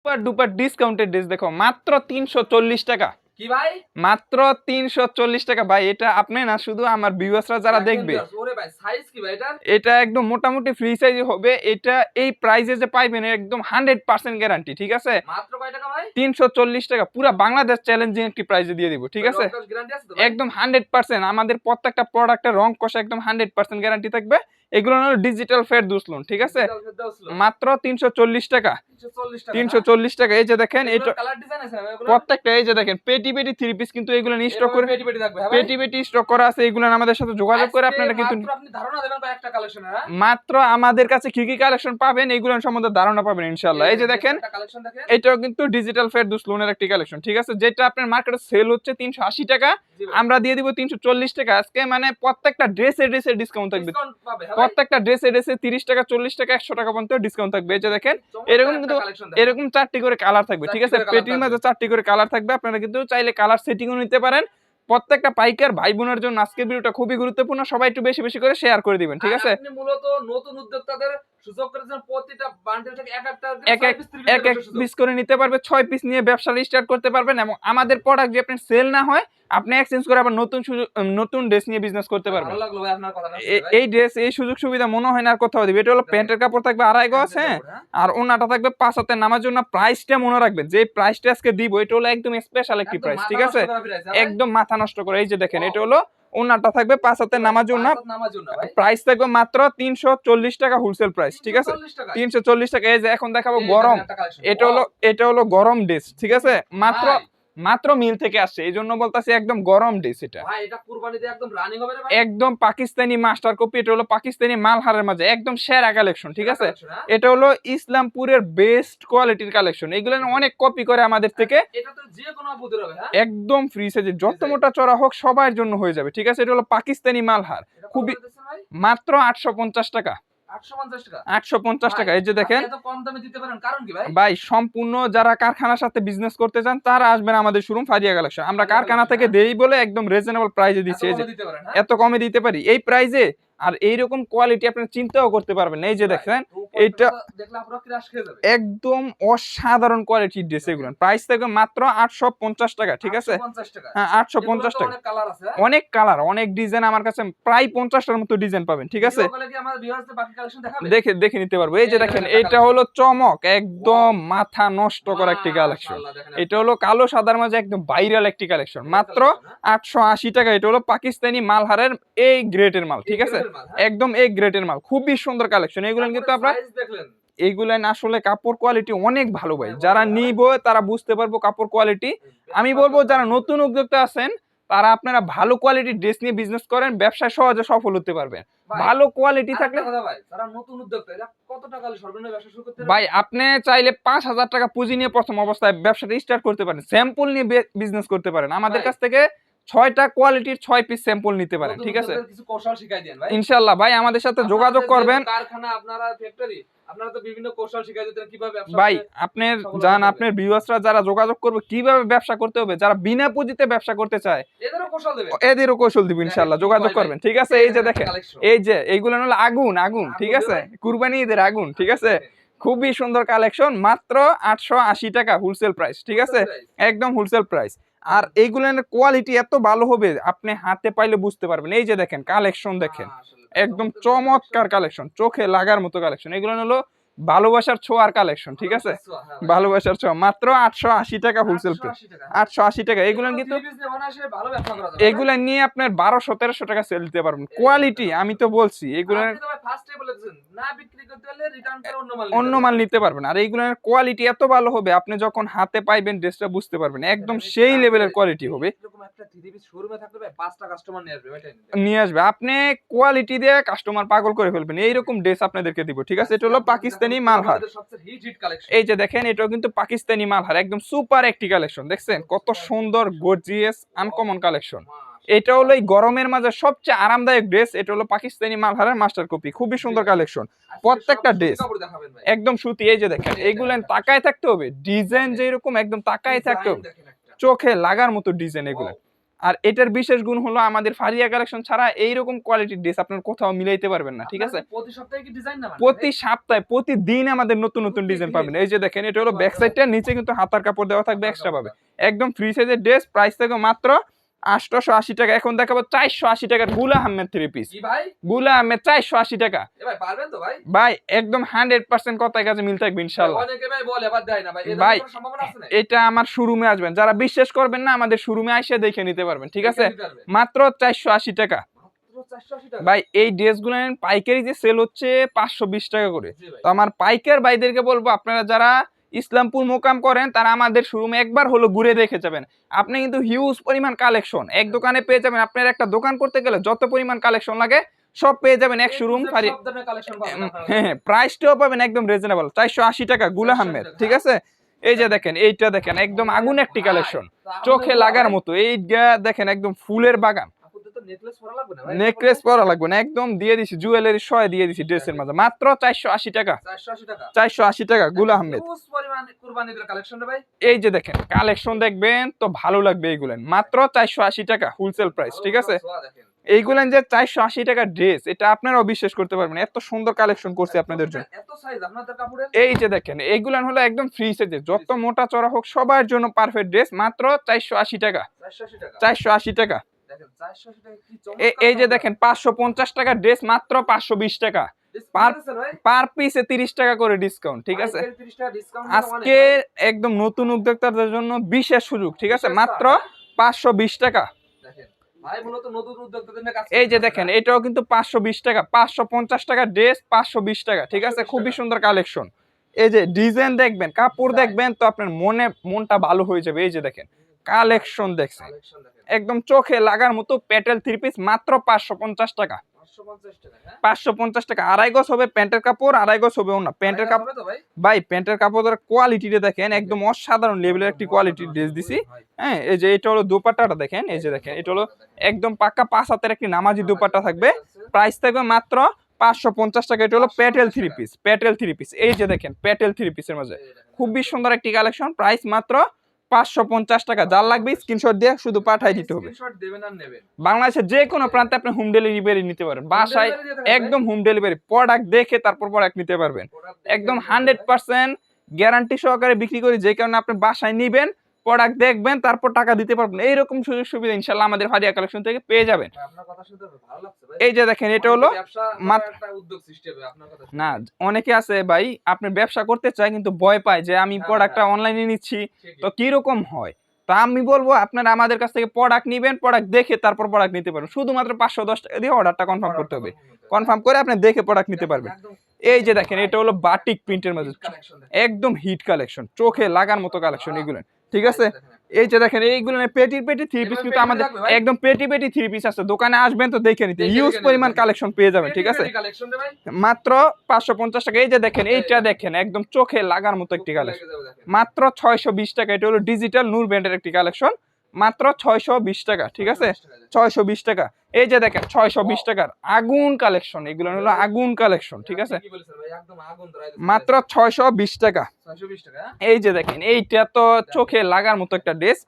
Super duper discounted dress দেখো মাত্র তিনশো চল্লিশ টাকা। কি ভাই? মাত্র তিনশো চল্লিশ টাকা ভাই এটা আপনি না শুধু আমার ভিউয়ার্সরা যারা দেখবে। এটা? একদম মোটামুটি ফ্রি সাইজ হবে এটা এই প্রাইসে যে পাইবেন একদম হান্ড্রেড পার্সেন্ট গ্যারান্টি ঠিক আছে? তিনশো চল্লিশ টাকা পুরা বাংলাদেশ চ্যালেঞ্জিং একটি প্রাইসে দিয়ে দিব ঠিক আছে? একদম হান্ড্রেড পার্সেন্ট আমাদের প্রত্যেকটা প্রোডাক্টের রং কষা একদম হান্ড্রেড পার্সেন্ট গ্যারান্টি থাকবে। এগুলো হলো ডিজিটাল ফের দুসলুন ঠিক আছে। মাত্র তিনশো চল্লিশ টাকা। তিনশো চল্লিশ টাকা এই যে দেখেন এটা? প্রত্যেকটা এই যে দেখেন পেটি পেটি থ্রি পিস কিন্তু এগুলো স্টক করে পেটি পেটি থাকবে হ্যাঁ স্টক করা আছে এগুলো আমাদের সাথে যোগাযোগ করে আপনারা কিন্তু মাত্র হ্যাঁ? মাত্র আমাদের কাছে কি কি কালেকশন পাবেন এগুলো সম্বন্ধে ধারণা পাবেন ইনশাল্লাহ এই যে দেখেন এটাও কিন্তু ডিজিটাল ফেয়ার লোনের একটি কালেকশন ঠিক আছে? যেটা আপনার মার্কেটে সেল হচ্ছে তিনশো আশি টাকা আমরা দিয়ে দিব তিনশো চল্লিশ টাকা। আজকে মানে প্রত্যেকটা ড্রেসে ড্রেসে ডিসকাউন্ট থাকবে। প্রত্যেকটা ড্রেসে ড্রেসে তিরিশ টাকা চল্লিশ টাকা একশো টাকা পর্যন্ত ডিসকাউন্ট থাকবে। এই যে দেখেন এরকম কিন্তু এরকম চারটি করে কালার থাকবে ঠিক আছে? পেটির মাঝে চারটি করে কালার থাকবে। আপনারা কিন্তু চাইলে কালার সেটিংও নিতে পারেন। প্রত্যেকটা পাইকার ভাই বোনের জন্য আজকের ভিডিওটা খুবই গুরুত্বপূর্ণ। সবাই একটু বেশি বেশি করে শেয়ার করে দিবেন ঠিক আছে? আপনি মূলত নতুন উদ্যোক্তাদের সুযোগ করেছেন প্রতিটা বান্ডেল থেকে এক একটা এক এক এক এক পিস করে নিতে পারবে ছয় পিস নিয়ে ব্যবসা স্টার্ট করতে পারবেন এবং আমাদের প্রোডাক্ট যে আপনার সেল না হয় আপনি এক্সচেঞ্জ করে আবার নতুন নতুন ড্রেস নিয়ে বিজনেস করতে পারবেন। এই ড্রেস এই সুযোগ সুবিধা মনে হয় না আর কোথাও দিবে। এটা হলো প্যান্টের কাপড় থাকবে আড়াই গজ হ্যাঁ? আর ওনাটা থাকবে পাঁচ হাতে নামার জন্য প্রাইসটা মনে রাখবেন। যে প্রাইসটা আজকে দিব এটা হলো একদম স্পেশাল একটি প্রাইস ঠিক আছে? একদম মাথা নষ্ট করে। এই যে দেখেন এটা হলো ওনাটা থাকবে পাঁচ হাতে নামাজ নামার প্রাইস থাকবে মাত্র তিনশো চল্লিশ টাকা হোলসেল প্রাইস ঠিক আছে? তিনশো চল্লিশ টাকা। এই যে এখন দেখাবো গরম। এটা হলো এটা হলো গরম ড্রেস ঠিক আছে? মাত্র মাত্র মিল থেকে আসছে। এই জন্য বলতেছি একদম গরম ড্রেস এটা ভাই এটা কুরবানিতে একদম রানিং হবে রে ভাই। একদম পাকিস্তানি মাস্টার কপি এটা হলো পাকিস্তানি মালহারের মাঝে একদম সেরা কালেকশন ঠিক আছে? হ্যাঁ? এটা হলো ইসলামপুরের বেস্ট কোয়ালিটির কালেকশন এগুলো অনেক কপি করে আমাদের থেকে। এটা তো যে কোনো আপুদের হবে হ্যাঁ। একদম ফ্রি সাইজে যত মোটা চড়া হোক সবার জন্য হয়ে যাবে ঠিক আছে? এটা হলো পাকিস্তানি মালহার। খুবই- মাত্র আটশো পঞ্চাশ টাকা। আটশো পঞ্চাশ টাকা। এই যে দেখেন। আপনি এত কম দামে দিতে পারেন কারণ কি ভাই? সম্পূর্ণ যারা কারখানার সাথে বিজনেস করতে চান তারা আসবেন আমাদের শোরুম ফারিয়া কালেকশন আমরা কারখানা থেকে দেই বলে একদম রিজনেবল প্রাইজে দিচ্ছি। হ্যাঁ? এত কমে দিতে পারি। এই প্রাইজে আর এইরকম কোয়ালিটি আপনি চিন্তাও করতে পারবেন এই যে দেখেন আপনারা যাবে একদম অসাধারণ কোয়ালিটির ড্রেস এগুলো। প্রাইস থাকবে মাত্র আটশো পঞ্চাশ টাকা ঠিক আছে? হ্যাঁ আটশো পঞ্চাশ টাকা। অনেক কালার হ্যাঁ? অনেক ডিজাইন আমার কাছে প্রায় পঞ্চাশটার মতো ডিজাইন পাবেন ঠিক আছে? দেখে দেখে নিতে পারব। এই যে দেখেন দেখেন এটা হলো চমক একদম মাথা নষ্ট করা একটি কালেকশন এটা হলো কালো সাদার মাঝে একদম ভাইরাল একটি কালেকশন মাত্র আটশো আশি টাকা এটা হলো পাকিস্তানি মালহারের এই গ্রেটের মাল ঠিক আছে? একদম এই গ্রেটের মাল খুবই সুন্দর কালেকশন এগুলো কিন্তু আপনার দেখলেন। এইগুলো আসলে কাপড় কোয়ালিটি অনেক ভালো ভাই। যারা নিব তারা বুঝতে পারব কাপড় কোয়ালিটি আমি বলব যারা নতুন উদ্যোক্তা আছেন তারা আপনারা ভালো কোয়ালিটির ড্রেস নিয়ে বিজনেস করেন ব্যবসায় সহজে সফল হতে পারবেন। ভালো কোয়ালিটি থাকলে ভাই আপনি চাইলে পাঁচ হাজার টাকা পুঁজি নিয়ে প্রথম অবস্থায় ব্যবসাটা স্টার্ট করতে পারেন। স্যাম্পল নিয়ে বিজনেস করতে পারেন। আমাদের কাছ থেকে ছয়টা কোয়ালিটির ছয় পিস স্যাম্পল নিতে পারেন ঠিক আছে? কিছু কৌশল শিখাই দেন ভাই। ইনশাল্লাহ ভাই আমাদের সাথে যোগাযোগ করবেন। যেহেতু কারখানা আপনারা ফ্যাক্টরি আপনারা তো বিভিন্ন কৌশল শিখাই দিতেন কীভাবে ব্যবসা ভাই আপনার হতে আপনার ভিউয়ার্সরা যারা যোগাযোগ করবে কীভাবে ব্যবসা করতে হবে যারা বিনা পুঁজিতে ব্যবসা করতে চায় এদেরও কৌশল দেবে এদেরও কৌশল দিব ইনশাল্লাহ যোগাযোগ করবেন ঠিক আছে? এই যে দেখেন এই যে এইগুলো হলো আগুন আগুন ঠিক আছে? কুরবানি ঈদের আগুন ঠিক আছে? খুবই সুন্দর কালেকশন মাত্র আটশো আশি টাকা হোলসেল প্রাইস ঠিক আছে? একদম হোলসেল প্রাইস আর এইগুলোর কোয়ালিটি এত ভালো হবে আপনি হাতে পাইলে বুঝতে পারবেন। এই যে দেখেন কালেকশন দেখেন। একদম চমৎকার কালেকশন চোখে লাগার মতো কালেকশন এগুলো হলো ভালোবাসার ছোঁয়ার কালেকশন ঠিক আছে? হ্যাঁ ভালোবাসার ছোঁয়া মাত্র আটশো আশি টাকা হোলসেল প্রাইস আটশো আশি টাকা এগুলো কিন্তু। এগুলা নিয়ে আপনার বারোশো তেরোশো টাকা সেল দিতে পারবেন। কোয়ালিটি আমি তো বলছি এগুলো অন্য মাল নিতে পারবেন। আর এইগুলোর কোয়ালিটি এত ভালো হবে আপনি যখন হাতে পাইবেন ড্রেসটা বুঝতে পারবেন একদম সেই লেভেলের কোয়ালিটি হবে। নিয়ে আসবে। নিয়ে। আপনি কোয়ালিটি দিয়ে কাস্টমার পাগল করে ফেলবেন। এইরকম ড্রেস আপনাদেরকে দিব ঠিক আছে? এটা হলো পাকিস্তানি মালহার। hit collection। এই যে দেখেন এটাও কিন্তু পাকিস্তানি মালহার একদম সুপার একটি কালেকশন দেখছেন? কত সুন্দর গর্জিয়াস আনকমন কালেকশন এটা হলো এই গরমের মাঝে সবচেয়ে আরামদায়ক ড্রেস এটা হলো পাকিস্তানি মালহারের মাস্টার কপি খুবই সুন্দর কালেকশন প্রত্যেকটা ভাই। একদম সুতি এই যে দেখেন এইগুলো তাকায় থাকতে হবে ডিজাইন যেরকম একদম তাকায় থাকতে হবে। চোখে লাগার মতো ডিজাইন এগুলো। আর এটার বিশেষ গুণ হলো আমাদের ফারিয়া কালেকশন ছাড়া এইরকম কোয়ালিটির ড্রেস আপনার কোথাও মিলাইতে পারবেন না ঠিক আছে? প্রতি সপ্তাহে কি ডিজাইন না মানে? প্রতি সপ্তাহে প্রতিদিন আমাদের নতুন নতুন ডিজাইন পাবেন। এই যে দেখেন এটা হলো ব্যাক সাইডটা নিচে কিন্তু হাতার কাপড় দেওয়া থাকবে এক্সট্রা পাবে। একদম ফ্রি সাইজের ড্রেস প্রাইস থেকে মাত্র আটশোশো আশি টাকা। এখন দেখাবো চারশো আশি টাকারগুলা আহমেদ থ্রি পিসগুলা আহমেদ চারশো আশি টাকা। ভাই একদম হান্ড্রেড পার্সেন্ট কথার কাছে মিল থাকবে ইনশাল্লাহ। ভাই এটা আমার শোরুমে আসবেন। যারা বিশ্বাস করবেন না আমাদের শোরুমে এসে দেখে নিতে পারবেন ঠিক আছে? মাত্র চারশো আশি টাকা। মাত্র 480 টাকা? ভাই এই ড্রেসগুলো পাইকারি যে সেল হচ্ছে পাঁচশো বিশ টাকা করে। তো আমার পাইকার ভাইদেরকে বলব আপনারা যারা ইসলামপুর মোকাম করেন তারা আমাদের শোরুমে একবার হলো ঘুরে দেখে যাবেন। আপনি কিন্তু হিউজ পরিমাণ কালেকশন এক দোকানে পেয়ে যাবেন। আপনার একটা দোকান করতে গেলে যত পরিমাণ কালেকশন লাগে সব পেয়ে যাবেন এক শোরুম হ্যাঁ হ্যাঁ প্রাইসটাও পাবেন একদম রিজনেবল চারশো আশি টাকা গুলা 480 আহমেদ ঠিক আছে? এই যে দেখেন এইটা দেখেন একদম আগুন একটি কালেকশন চোখে লাগার মতো এইটা দেখেন একদম ফুলের বাগান। নেকলেস পরা লাগবে না একদম দিয়ে দিছি জুয়েলারি সয় দিয়ে দিছি ড্রেসের মাঝে। মাত্র চারশো আশি টাকা। 480 টাকা? চারশো আশি টাকা গুলা আহমেদ। এই যে দেখেন কালেকশন দেখবেন তো ভালো লাগবে এইগুলেন মাত্র চারশো আশি টাকা হোলসেল প্রাইস ঠিক আছে? এইগুলেন যে চারশো আশি টাকা ড্রেস এটা আপনারাও বিশ্বাস করতে পারবেন এত সুন্দর কালেকশন করছি আপনাদের জন্য। এত সাইজ আপনাদের কাপড়ের? এই যে দেখেন এইগুলান হলো একদম ফ্রি সাইজের যত মোটা চড়া হোক সবার জন্য পারফেক্ট ড্রেস মাত্র চারশো আশি টাকা। 480 টাকা। চারশো আশি টাকা। দেখেন 480 টাকা কি এ- এই যে দেখেন পাঁচশো পঞ্চাশ টাকা ড্রেস মাত্র পাঁচশো বিশ টাকা। পার- পিসে তিরিশ টাকা করে ডিসকাউন্ট ঠিক আছে? পাইকারি 30 টাকা ডিসকাউন্ট আজকে একদম নতুন উদ্যোক্তাদের জন্য বিশেষ সুযোগ ঠিক আছে? মাত্র পাঁচশো বিশ টাকা। এই যে দেখেন এটাও কিন্তু পাঁচশো বিশ টাকা পাঁচশো পঞ্চাশ টাকা ড্রেস পাঁচশো বিশ টাকা ঠিক আছে? খুবই সুন্দর কালেকশন। এই যে ডিজাইন দেখবেন কাপড় দেখবেন তো আপনার মনে মনটা ভালো হয়ে যাবে। এই যে দেখেন কালেকশন দেখছেন। একদম চোখে লাগার মতো প্যাটেল থ্রি পিস মাত্র পাঁচশো পঞ্চাশ টাকা। 550 টাকা হ্যাঁ? পাঁচশো পঞ্চাশ টাকা। আড়াই গজ হবে প্যান্টের কাপড় আড়াই গজ হবে না। প্যান্টের কাপড় ভাই? প্যান্টের কাপড়ের কোয়ালিটিটা দেখেন একদম অসাধারণ লেভেলের একটি কোয়ালিটির ড্রেস দিছি। হ্যাঁ। এই যে এটা হলো দুপাট্টাটা দেখেন এই যে দেখেন এটা হলো একদম পাক্কা পাঁচ হাতের একটি নামাজি দুপাট্টা থাকবে। প্রাইস থাকবে মাত্র পাঁচশো পঞ্চাশ টাকা। এটা হলো Patel three piece Patel three piece এই যে দেখেন প্যাটেল থ্রি পিসের মাঝে। খুবই সুন্দর একটি কালেকশন প্রাইস মাত্র পাঁচশো পঞ্চাশ টাকা। যার লাগবে স্ক্রিনশট দিয়ে শুধু পাঠাই দিতে হবে। স্ক্রিনশট দেবেন আর নেবেন। বাংলাদেশের যে কোনো প্রান্তে আপনি হোম ডেলিভারি নিতে পারেন। বাসায়? একদম হোম ডেলিভারি প্রোডাক্ট দেখে তারপর প্রোডাক্ট নিতে পারবেন। একদম হান্ড্রেড। পার্সেন্ট গ্যারান্টি সহকারে বিক্রি করি যে কারণে আপনি বাসায় নিবেন। প্রোডাক্ট দেখবেন তারপর টাকা দিতে পারবেন। এইরকম সুযোগ সুবিধা ইনশাল্লাহ আমাদের হারিয়া কালেকশন থেকে পেয়ে যাবেন। এই যে দেখেন এটা হলো। না অনেকে আছে ভাই আপনি ব্যবসা করতে চায় কিন্তু ভয় পায় যে আমি হ্যাঁ, প্রোডাক্টটা হ্যাঁ। অনলাইনে নিচ্ছি তো কীরকম হয়? তো আমি বলব আপনারা আমাদের কাছ থেকে প্রোডাক্ট নিবেন প্রোডাক্ট দেখে তারপর প্রোডাক্ট নিতে পারবেন। শুধুমাত্র পাঁচশো দশ টাকা দিয়ে অর্ডারটা কনফার্ম করতে হবে। কনফার্ম করে আপনি দেখে প্রোডাক্ট নিতে পারবেন। এই যে দেখেন এটা হলো বাটিক প্রিন্টের মধ্যে। একদম হিট কালেকশন চোখে লাগার মতো কালেকশন এগুলো। ঠিক আছে? এই যে দেখেন এইগুলো পেটি পেটি থ্রি পিস কিন্তু আমাদের একদম পেটি পেটি থ্রি পিস আছে। দোকানে আসবেন তো দেখে নিতে। ইউজ পরিমাণ কালেকশন পেয়ে যাবেন ঠিক আছে? মাত্র পাঁচশো পঞ্চাশ টাকা। এই যে দেখেন এইটা দেখেন একদম চোখে লাগার মতো একটি কালেকশন। মাত্র ছয়শো বিশ টাকা। এটা হলো ডিজিটাল নূর ব্র্যান্ডের একটি কালেকশন মাত্র ছয়শো বিশ টাকা ঠিক আছে? ছয়শো বিশ টাকা। এই যে দেখেন ছয়শো বিশ টাকার আগুন কালেকশন এগুলো হলো আগুন কালেকশন ঠিক আছে? ধরাই দিচ্ছে। মাত্র ছয়শো বিশ টাকা। 620 টাকা? হ্যাঁ? এই যে দেখেন এইটা তো চোখে লাগার মতো একটা ড্রেস।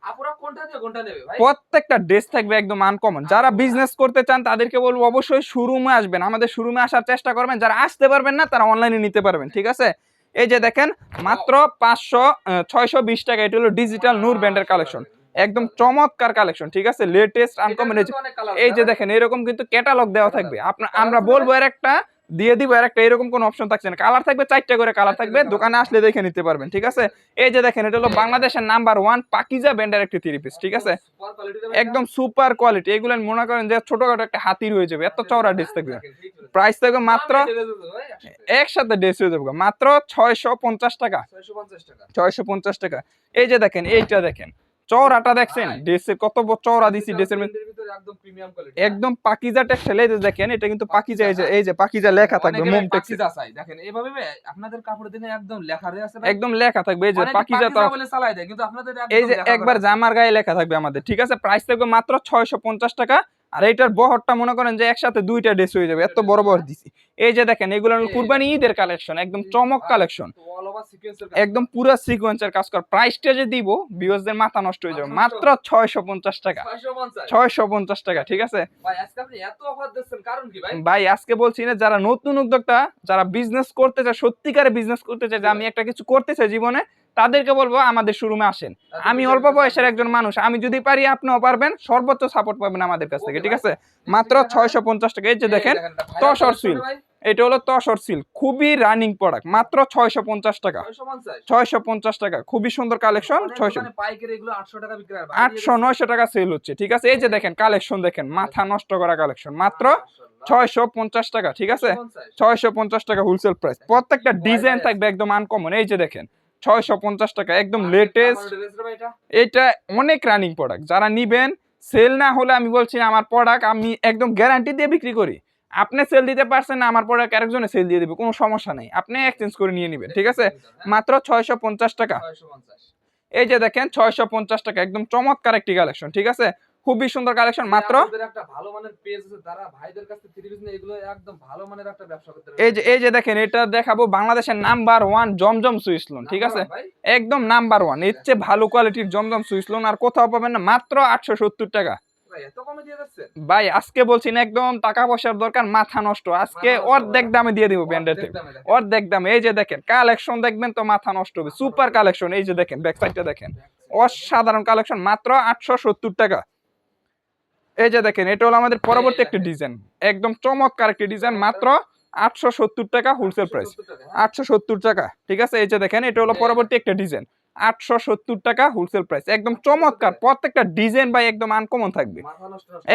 প্রত্যেকটা ড্রেস থাকবে একদম আনকমন যারা বিজনেস করতে চান তাদেরকে বলব অবশ্যই শোরুমে আসবেন। আমাদের শোরুমে আসার চেষ্টা করবেন। যারা আসতে পারবেন না তারা অনলাইনে নিতে পারবেন ঠিক আছে? এই যে দেখেন মাত্র পাঁচশো ছয়শো বিশ টাকা। এটা হলো ডিজিটাল নূর ব্র্যান্ডের কালেকশন একদম চমৎকার কালেকশন ঠিক আছে? লেটেস্ট আনকমন এই যে দেখেন এরকম কিন্তু ক্যাটালগ দেওয়া থাকবে। আপনার আমরা বলব? এর একটা দিয়ে দিব আর একটা এরকম কোনো অপশন থাকছে না। কালার থাকবে চারটে করে কালার থাকবে দোকানে আসলে দেখে নিতে পারবেন ঠিক আছে? এই যে দেখেন এটা হলো বাংলাদেশের নাম্বার ওয়ান পাকিজা ব্র্যান্ডের একটি থ্রি পিস ঠিক আছে? একদম সুপার কোয়ালিটি এগুলো মনে করেন যে ছোটখাটো একটা হাতির হয়ে যাবে। এত চওড়া ড্রেস থাকবে। প্রাইস থাকবে মাত্র একসাথে। ড্রেস হয়ে যাবে মাত্র ছয়শো পঞ্চাশ টাকা। 650 টাকা। ছয়শো পঞ্চাশ টাকা। এই যে দেখেন এইটা দেখেন। চওড়াটা দেখছেন। ড্রেসের কত চওড়া দিছি ড্রেসের একদম প্রিমিয়াম কোয়ালিটি একদম পাকিজা টেক্সটাইল এই যে দেখেন এটা কিন্তু পাকিজা এই যে এই যে পাকিজা লেখা থাকবে মোম টেক্সটাইল। দেখেন ভাই, আপনাদের কাপড় দিনে একদম লেখা রে আছে একদম লেখা থাকবে এই যে পাকিজা তো বলে চালায় দেয় কিন্তু আপনাদের এই যে একবার জামার গায়ে লেখা থাকবে আমাদের ঠিক আছে? প্রাইস থাকবে মাত্র ছয়শো পঞ্চাশ টাকা। আর এইটার বহরটা মনে করেন যে একসাথে দুইটা ড্রেস হয়ে যাবে এত বড় বড় দিছি। এই যে দেখেন এগুলো কুরবানি ঈদের কালেকশন একদম চমক কালেকশন একদম পুরো সিকোয়েন্সের কাজ কর। প্রাইসটা যে দিব ভিউয়ারদের মাথা নষ্ট হয়ে যাবে। মাত্র ছয়শো পঞ্চাশ টাকা। 650 ছয়শো পঞ্চাশ টাকা ঠিক আছে? ভাই আজকে আপনি এত অফার দিচ্ছেন কারণ কি ভাই? ভাই আজকে বলছি না যারা নতুন উদ্যোক্তা যারা বিজনেস করতে চায় সত্যিকারে বিজনেস করতে চায় যে আমি একটা কিছু করতে চাই জীবনে তাদেরকে বলব আমাদের শোরুমে আসেন। আমি অল্প বয়সের একজন মানুষ আমি যদি পারি আপনিও পারবেন সর্বোচ্চ সাপোর্ট পাবেন আমাদের কাছ থেকে ঠিক আছে? মাত্র ছয়শো পঞ্চাশ টাকা এই যে দেখেন তসর সিল। এটা হলো তসর সিল খুবই রানিং প্রোডাক্ট মাত্র ছয়শো পঞ্চাশ টাকা। ছয়শো পঞ্চাশ? টাকা খুবই সুন্দর কালেকশন ছয়শো দোকানে পাইকারি এগুলো 800 টাকা বিক্রি ভাই, আটশো নয়শো টাকা সেল হচ্ছে ঠিক আছে? এই যে দেখেন কালেকশন দেখেন মাথা নষ্ট করা কালেকশন মাত্র ছয়শো পঞ্চাশ টাকা ঠিক আছে? ছয়শো পঞ্চাশ। টাকা হোলসেল প্রাইস প্রত্যেকটা ডিজাইন থাকবে একদম আনকমন এই যে দেখেন। ছয়শো পঞ্চাশ টাকা একদম লেটেস্ট এটা? অনেক রানিং প্রোডাক্ট যারা নিবেন সেল না হলে আমি বলছি আমার প্রোডাক্ট আমি একদম গ্যারান্টি দিয়ে বিক্রি করি। আপনি সেল দিতে পারছেন না আমার প্রোডাক্ট আরেকজনে সেল দিয়ে দিবে কোনো সমস্যা নেই। আপনি এক্সচেঞ্জ করে নিয়ে নেবেন ঠিক আছে? মাত্র ছয়শো পঞ্চাশ টাকা। এই যে দেখেন ছয়শো পঞ্চাশ টাকা একদম চমৎকার একটি কালেকশন ঠিক আছে? খুবই সুন্দর কালেকশন মাত্র এই যে এই যে দেখেন এটা দেখাবো বাংলাদেশের number one Zamzam Swiss lawn ঠিক আছে? একদম নাম্বার ওয়ানের চেয়ে ভালো কোয়ালিটির জমজম সুইস লোন আর কোথাও পাবেন না মাত্র আটশো সত্তর টাকা। ভাই আজকে বলছি না একদম টাকা পয়সার দরকার মাথা নষ্ট। আজকে অর্ধেক দামে দিয়ে দিব ব্যান্ডের থেকে অর্ধেক দামে। এই যে দেখেন কালেকশন দেখবেন তো মাথা নষ্ট হবে। সুপার কালেকশন এই যে দেখেন ব্যাক সাইডটা দেখেন। অসাধারণ কালেকশন মাত্র আটশো সত্তর টাকা। এই যে দেখেন এটা হলো আমাদের পরবর্তী একটি ডিজাইন একদম চমৎকার একটি ডিজাইন মাত্র আটশো সত্তর টাকা হোলসেল প্রাইস আটশো সত্তর টাকা ঠিক আছে? এই যে দেখেন এটা হলো পরবর্তী একটা ডিজাইন আটশো সত্তর টাকা হোলসেল প্রাইস একদম চমৎকার প্রত্যেকটা ডিজাইন ভাই একদম আনকমন থাকবে।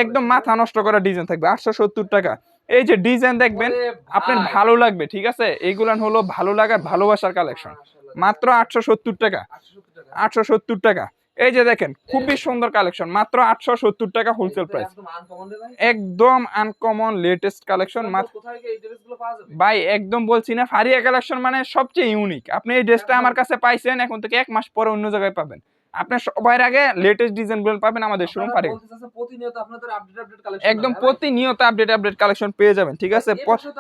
একদম মাথা নষ্ট করা ডিজাইন থাকবে আটশো সত্তর টাকা। এই যে ডিজাইন দেখবেন আপনার ভালো লাগবে ঠিক আছে? এইগুলান হলো ভালো লাগার ভালোবাসার কালেকশন মাত্র আটশো সত্তর টাকা। আটশো সত্তর টাকা। এই যে দেখেন খুবই সুন্দর কালেকশন মাত্র আটশো সত্তর টাকা হোলসেল প্রাইস একদম আনকমন লেটেস্ট কালেকশন ভাই একদম বলছি না ফারিয়া কালেকশন মানে সবচেয়ে ইউনিক আপনি এই ড্রেসটা আমার কাছে পাইছেন এখন থেকে এক মাস পরে অন্য জায়গায় পাবেন। আপনি সবার আগে লেটেস্ট ডিজাইনগুলো পাবেন আমাদের শোরুম আপনারা প্রতিনিয়ত আপনাদের আপডেট আপডেট কালেকশন একদম প্রতিনিয়ত আপডেট আপডেট কালেকশন পেয়ে যাবেন ঠিক আছে?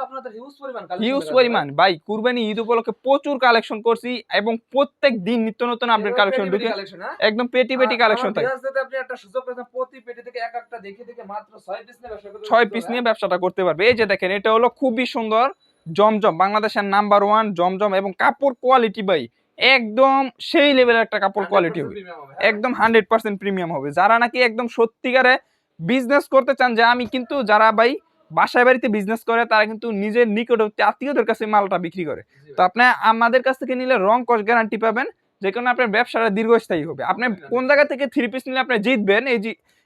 আপনাদের হিউজ পরিমাণ হিউজ পরিমাণ। ভাই। কুরবানি ঈদ উপলক্ষে প্রচুর কালেকশন করছি এবং প্রত্যেক দিন নিত্য নতুন আপডেট কালেকশন ঢুকে হ্যাঁ? একদম পেটি পেটি কালেকশন থাকে। আপনি একটা সুযোগ পেয়েছেন প্রতি পেটি থেকে এক একটা দেখে দেখে মাত্র 6 পিস নিয়ে ব্যবসা করতে ছয় পারবেন, পিস হ্যাঁ? নিয়ে ব্যবসাটা করতে পারবে। এই যে দেখেন এটা হলো খুবই সুন্দর জমজম বাংলাদেশের নাম্বার ওয়ান জমজম এবং কাপড় কোয়ালিটি ভাই। একদম সেই লেভেলের একটা কাপড় কোয়ালিটি হবে। হ্যাঁ? একদম হান্ড্রেড পার্সেন্ট প্রিমিয়াম হবে। যারা নাকি একদম সত্যিকারে বিজনেস করতে চান যে আমি কিন্তু যারা ভাই বাসায় বাড়িতে বিজনেস করে তারা কিন্তু নিজের নিকটবর্তী আত্মীয়দের কাছে মালটা বিক্রি করে। তো আপনি আমাদের কাছ থেকে নিলে রং কস গ্যারান্টি পাবেন যে কারণে আপনার ব্যবসাটা দীর্ঘস্থায়ী হবে। আপনি কোন জায়গা থেকে থ্রি পিস নিলে আপনি জিতবেন এই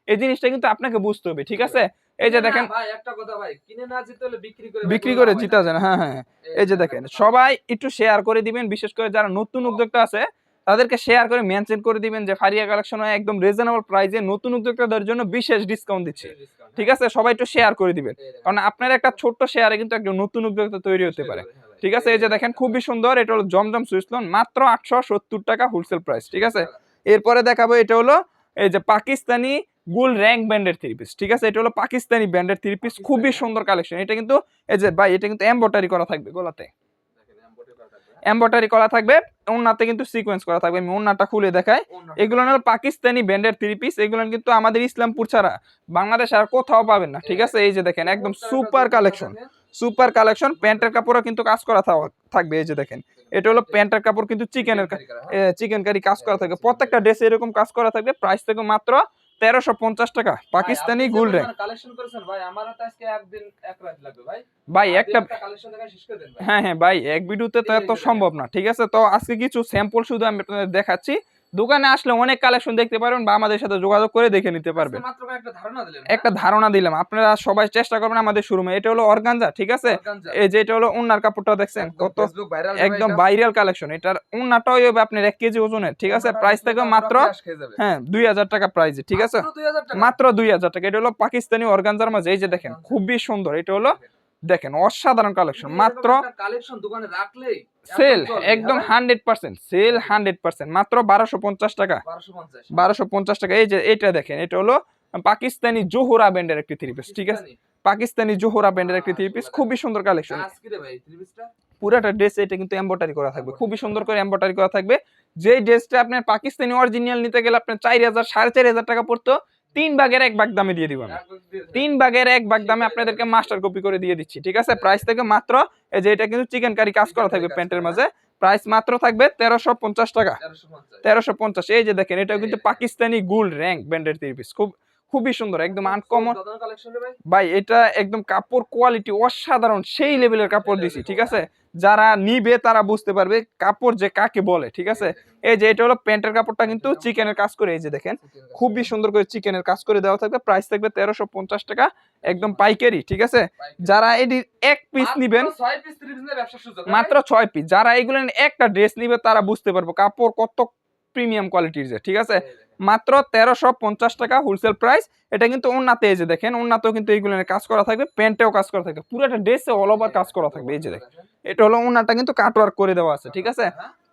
এই জিনিসটা কিন্তু আপনাকে বুঝতে হবে ঠিক আছে? এই যে দেখেন। বিক্রি করে হয় জিতা যায় হ্যাঁ হ্যাঁ এই যে দেখেন সবাই একটু শেয়ার করে দিবেন বিশেষ করে যারা নতুন উদ্যোক্তা আছে তাদেরকে শেয়ার করে মেনশন করে দিবেন যে ফারিয়া কালেকশন একদম রিজনেবল প্রাইসে নতুন উদ্যোক্তাদের জন্য বিশেষ ডিসকাউন্ট দিচ্ছে। ঠিক আছে? সবাই একটু শেয়ার করে দিবেন। কারণ আপনার একটা ছোট্ট শেয়ারে কিন্তু একজন নতুন উদ্যোক্তা তৈরি হতে পারে। হ্যাঁ ঠিক আছে? এই যে দেখেন। খুবই সুন্দর। এটা হলো জমজম সুইসলন মাত্র আটশো সত্তর টাকা হোলসেল প্রাইস ঠিক আছে? এরপরে দেখাবো এটা হলো এই যে পাকিস্তানি গুল র্যাঙ্ক ব্যান্ডের থ্রি পিস ঠিক আছে? এটা হলো পাকিস্তানি ব্যান্ডের থ্রি পিস খুবই সুন্দর কালেকশন এটা কিন্তু এই যে ভাই এটা কিন্তু এমব্রয়ডারি করা থাকবে গলাতে। embroidery করা থাকবে, হ্যাঁ? ওন্নাতে কিন্তু সিকোয়েন্স করা থাকবে আমি ওন্নাটা খুলে দেখাই। এগুলো হলো পাকিস্তানি ব্যান্ডের থ্রি পিস এগুলো কিন্তু আমাদের ইসলামপুর ছাড়া বাংলাদেশ আর কোথাও পাবেন না ঠিক আছে? এই যে দেখেন একদম সুপার কালেকশন সুপার কালেকশন প্যান্টের কাপড়ও কিন্তু কাজ করা থাকবে এই যে দেখেন। এটা হলো প্যান্টের কাপড় কিন্তু চিকেনের হ্যাঁ? চিকেন কারি কাজ করা থাকবে। প্রত্যেকটা ড্রেসে এরকম কাজ করা থাকবে প্রাইস থেকে মাত্র তেরোশো পঞ্চাশ টাকা পাকিস্তানি গোল্ড র্যাঙ্ক ভাই, একটা। হ্যাঁ হ্যাঁ ভাই এক ভিডিওতে তো এত সম্ভব না ঠিক আছে? তো আজকে কিছু স্যাম্পল শুধু আমি আপনাদের দেখাচ্ছি। দোকানে আসলে অনেক কালেকশন দেখতে পারবেন বা আমাদের সাথে যোগাযোগ করে দেখে নিতে পারবেন। একটা ধারণা দিলেন একটা ধারণা দিলাম। আপনারা সবাই চেষ্টা করবেন আমাদের শোরুমে এটা হলো অর্গানজা ঠিক আছে? এই যে এটা হলো উন্নার কাপড়টা দেখছেন? কত একদম ভাইরাল কালেকশন এটার উন্নাটাই হবে আপনার এক কেজি ওজনের ঠিক আছে? প্রাইস থেকে মাত্র হ্যাঁ দুই হাজার টাকা প্রাইস ঠিক আছে? মাত্র দুই হাজার টাকা। এটা হলো পাকিস্তানি অর্গানজার মাঝে এই যে দেখেন খুবই সুন্দর। এটা হলো দেখেন অসাধারণ কালেকশন মাত্র কালেকশন দোকানে রাখলেই সেল একদম hundred percent sale hundred percent মাত্র বারোশো পঞ্চাশ টাকা। বারোশো পঞ্চাশ। টাকা এই যে এটা দেখেন এটা হলো পাকিস্তানি জোহরা ব্যান্ডের একটি থ্রি পিস ঠিক আছে? পাকিস্তানি। জোহরা ব্যান্ডের একটি থ্রি পিস খুবই সুন্দর কালেকশন পুরাটা ড্রেস এটা কিন্তু এম্বয়ডারি করা থাকবে খুবই সুন্দর করে এম্বয়ডারি করা থাকবে। যে ড্রেসটা আপনার পাকিস্তানি অরিজিনাল নিতে গেলে আপনার চার হাজার সাড়ে চার হাজার টাকা পড়তো তিন ভাগের এক ভাগ দামে দিয়ে দিব আমি। তিন ভাগের এক ভাগ দামে আপনাদেরকে মাস্টার কপি করে দিয়ে দিচ্ছি ঠিক আছে? প্রাইস থেকে মাত্র এই যে এটা কিন্তু চিকেন কারি কাজ করা থাকবে প্যান্টের মাঝে। প্রাইস মাত্র থাকবে তেরোশো পঞ্চাশ টাকা। তেরোশো পঞ্চাশ। এই যে দেখেন এটা কিন্তু পাকিস্তানি গুল র্যাঙ্ক ব্যান্ডের তিরিশ খুব খুবই সুন্দর একদম আনকমন ভাই। এটা একদম কাপড় কোয়ালিটি অসাধারণ সেই লেভেলের কাপড় দিছি ঠিক আছে? যারা নিবে তারা বুঝতে পারবে কাপড় যে কাকে বলে ঠিক আছে? এই যে এটা হলো প্যান্টের কাপড়টা কিন্তু চিকেনের কাজ করে এই যে দেখেন খুবই সুন্দর করে চিকেনের কাজ করে দেওয়া থাকবে প্রাইস থাকবে তেরোশো পঞ্চাশ টাকা একদম পাইকারি ঠিক আছে? যারা এটি এক পিস নিবেন মাত্র ছয় পিস যারা এগুলো একটা ড্রেস নিবে তারা বুঝতে পারব কাপড় কত প্রিমিয়াম কোয়ালিটির যে ঠিক আছে? মাত্র তেরোশো পঞ্চাশ টাকা হোলসেল প্রাইস এটা কিন্তু অন্যতে এই যে দেখেন অন্যতেও কিন্তু এইগুলো কাজ করা থাকবে প্যান্টেও কাজ করা থাকবে পুরোটা ড্রেসে অল ওভার কাজ করা থাকবে এই যে দেখেন। এটা হলো ওনাটা কিন্তু কাটওয়ার্ক করে দেওয়া আছে ঠিক আছে?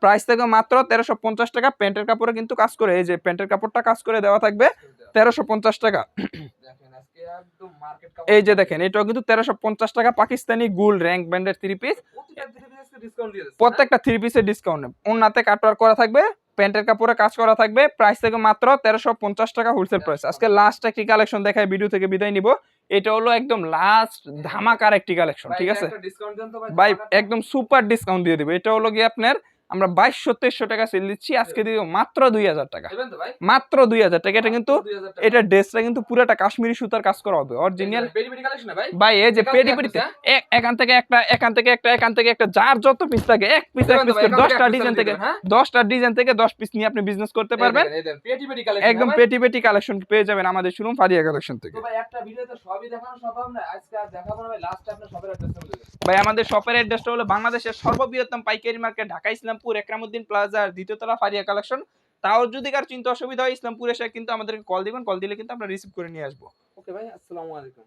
প্রাইস থেকে মাত্র তেরোশো পঞ্চাশ টাকা প্যান্টের কাপড়ে কিন্তু কাজ করে এই যে প্যান্টের কাপড়টা কাজ করে দেওয়া থাকবে তেরোশো পঞ্চাশ টাকা। এই যে দেখেন এটাও কিন্তু তেরোশো পঞ্চাশ টাকা পাকিস্তানি গুল র্যাঙ্ক ব্র্যান্ডের থ্রি পিস প্রত্যেকটা থ্রি পিসের ডিসকাউন্ট ওনাতে কাটওয়ার্ক করা থাকবে প্যান্টের কাপড়ে কাজ করা থাকবে। প্রাইস থেকে মাত্র তেরোশো পঞ্চাশ টাকা হোলসেল প্রাইস আজকে লাস্ট একটি কালেকশন দেখায় ভিডিও থেকে বিদায় নিব। এটা হলো একদম লাস্ট ধামাকার একটি কালেকশন ঠিক আছে? ভাই একদম সুপার ডিসকাউন্ট দিয়ে দিবে। এটা হলো গিয়ে আপনার আমরা বাইশশো তেইশশো টাকা সেল দিচ্ছি। আজকে দিব মাত্র দুই হাজার টাকা। মাত্র দুই হাজার টাকা। এটা কিন্তু এটা ড্রেসটা কিন্তু পুরাটা কাশ্মীরি সুতার কাজ করা হবে। অরিজিনাল ভাই? এই যে এক এক- এখান থেকে একটা এখান থেকে একটা এখান থেকে একটা যার যত পিস থাকে এক পিস এক পিস দশটা ডিজাইন থেকে হ্যাঁ? দশটা ডিজাইন থেকে দশ পিস নিয়ে আপনি বিজনেস করতে পারবেন। একদম পেটি পেটি কালেকশন পেয়ে যাবেন আমাদের শোরুম ফারিয়া কালেকশন থেকে। ভাই আমাদের শপের অ্যাড্রেসটা হলো বাংলাদেশের সর্ববৃহত্তম পাইকারি মার্কেট ঢাকা ইসলামপুর, একরামুদ্দিন প্লাজার দ্বিতীয়তলা ফারিয়া কালেকশন। তাও যদি কার চিন্তা অসুবিধা হয়, ইসলামপুর এসে কিন্তু আমাদেরকে কল দিবেন কল দিলে কিন্তু আমরা রিসিভ করে নিয়ে আসব। ওকে ভাই, আসসালামু আলাইকুম।